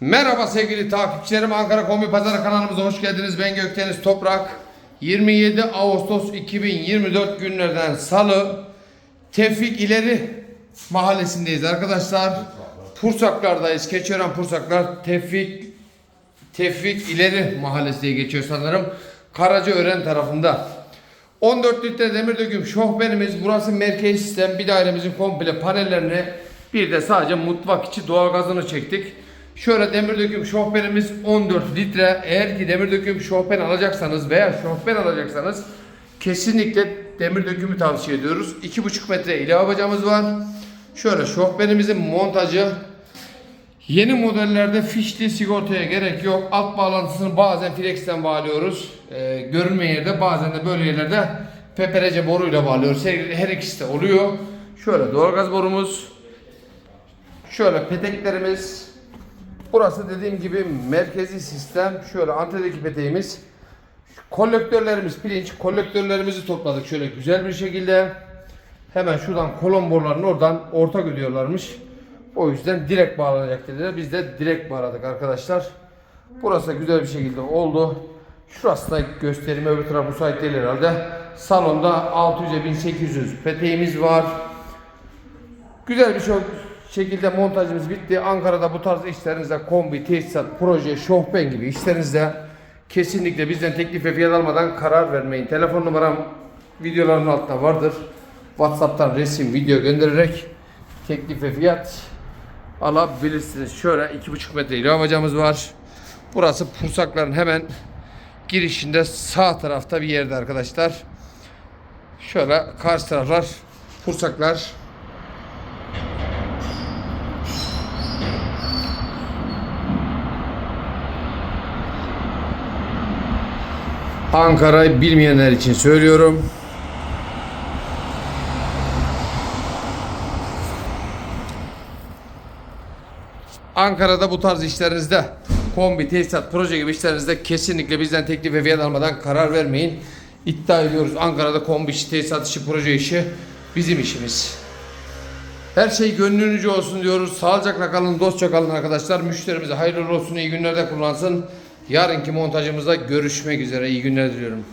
Merhaba sevgili takipçilerim. Ankara Kombi Pazarı kanalımıza hoş geldiniz. Ben Gökdeniz Toprak. 27 Ağustos 2024 günlerden Salı Tevfik İleri mahallesindeyiz arkadaşlar. Pursaklardayız. Keçiören Pursaklar Tevfik Tevfik İleri mahallesi diye geçiyor sanırım. Karacaören tarafında. 14 litre demir döküm şofbenimiz. Burası merkezi sistem. Bir dairemizin komple panellerini bir de sadece mutfak içi doğalgazını çektik. Şöyle demir döküm şofbenimiz 14 litre. Eğer ki demir döküm şofben alacaksanız veya şofben alacaksanız kesinlikle demir dökümü tavsiye ediyoruz. 2,5 metre ilave bacamız var. Şöyle şofbenimizin montajı Yeni modellerde fişli sigortaya gerek yok. Alt bağlantısını bazen flex'ten bağlıyoruz. Ee, görünmeyen yerde bazen de böyle yerlerde peperece boruyla bağlıyoruz. Her, her ikisi de oluyor. Şöyle doğalgaz borumuz. Şöyle peteklerimiz. Burası dediğim gibi merkezi sistem. Şöyle antedeki peteğimiz. Kolektörlerimiz pirinç. Kolektörlerimizi topladık şöyle güzel bir şekilde. Hemen şuradan kolon borularını oradan ortak ödüyorlarmış. O yüzden direkt bağlanacak dediler. Biz de direkt bağladık arkadaşlar. Burası güzel bir şekilde oldu. Şurası da göstereyim öbür taraf müsait değil herhalde. Salonda 600'e 1800 peteğimiz var. Güzel bir şey şekilde montajımız bitti. Ankara'da bu tarz işlerinizde kombi, tesisat, proje, şofben gibi işlerinizde kesinlikle bizden teklif ve fiyat almadan karar vermeyin. Telefon numaram videoların altında vardır. WhatsApp'tan resim, video göndererek teklif ve fiyat alabilirsiniz. Şöyle 2,5 metre ilave bacamız var. Burası Pursakların hemen girişinde sağ tarafta bir yerde arkadaşlar. Şöyle karşı taraflar Pursaklar. Ankara'yı bilmeyenler için söylüyorum. Ankara'da bu tarz işlerinizde kombi, tesisat, proje gibi işlerinizde kesinlikle bizden teklif ve fiyat almadan karar vermeyin. İddia ediyoruz Ankara'da kombi işi, tesisat işi, proje işi bizim işimiz. Her şey gönlünüzce olsun diyoruz. Sağlıcakla kalın, dostça kalın arkadaşlar. Müşterimize hayırlı olsun, iyi günlerde kullansın. Yarınki montajımızda görüşmek üzere. İyi günler diliyorum.